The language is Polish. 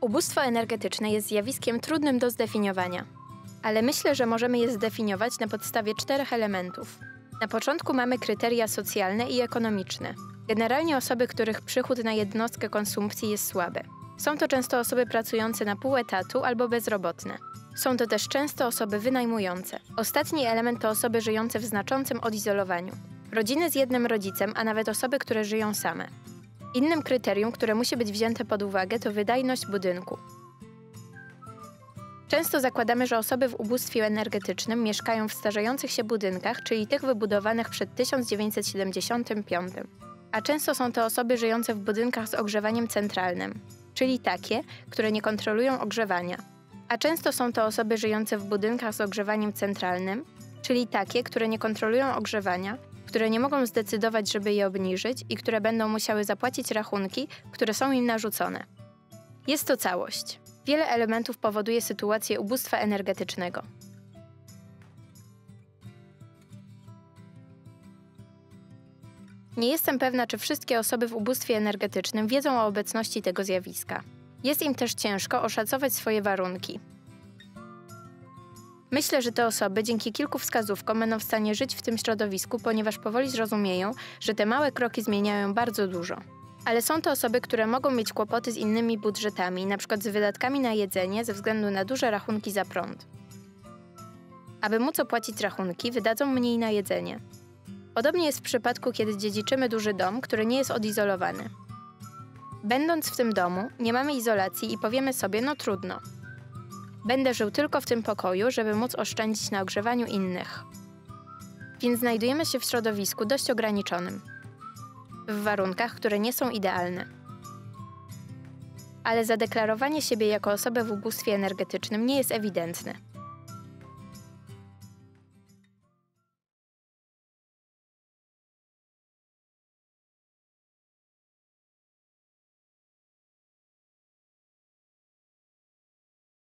Ubóstwo energetyczne jest zjawiskiem trudnym do zdefiniowania, ale myślę, że możemy je zdefiniować na podstawie czterech elementów. Na początku mamy kryteria socjalne i ekonomiczne. Generalnie osoby, których przychód na jednostkę konsumpcji jest słaby. Są to często osoby pracujące na pół etatu albo bezrobotne. Są to też często osoby wynajmujące. Ostatni element to osoby żyjące w znaczącym odizolowaniu. Rodziny z jednym rodzicem, a nawet osoby, które żyją same. Innym kryterium, które musi być wzięte pod uwagę, to wydajność budynku. Często zakładamy, że osoby w ubóstwie energetycznym mieszkają w starzejących się budynkach, czyli tych wybudowanych przed 1975. A często są to osoby żyjące w budynkach z ogrzewaniem centralnym, czyli takie, które nie kontrolują ogrzewania. A często są to osoby żyjące w budynkach z ogrzewaniem centralnym, czyli takie, które nie kontrolują ogrzewania, które nie mogą zdecydować, żeby je obniżyć i które będą musiały zapłacić rachunki, które są im narzucone. Jest to całość. Wiele elementów powoduje sytuację ubóstwa energetycznego. Nie jestem pewna, czy wszystkie osoby w ubóstwie energetycznym wiedzą o obecności tego zjawiska. Jest im też ciężko oszacować swoje warunki. Myślę, że te osoby dzięki kilku wskazówkom będą w stanie żyć w tym środowisku, ponieważ powoli zrozumieją, że te małe kroki zmieniają bardzo dużo. Ale są to osoby, które mogą mieć kłopoty z innymi budżetami, np. z wydatkami na jedzenie ze względu na duże rachunki za prąd. Aby móc opłacić rachunki, wydadzą mniej na jedzenie. Podobnie jest w przypadku, kiedy dziedziczymy duży dom, który nie jest odizolowany. Będąc w tym domu, nie mamy izolacji i powiemy sobie, no trudno. Będę żył tylko w tym pokoju, żeby móc oszczędzić na ogrzewaniu innych. Więc znajdujemy się w środowisku dość ograniczonym w warunkach, które nie są idealne. Ale zadeklarowanie siebie jako osoby w ubóstwie energetycznym nie jest ewidentne.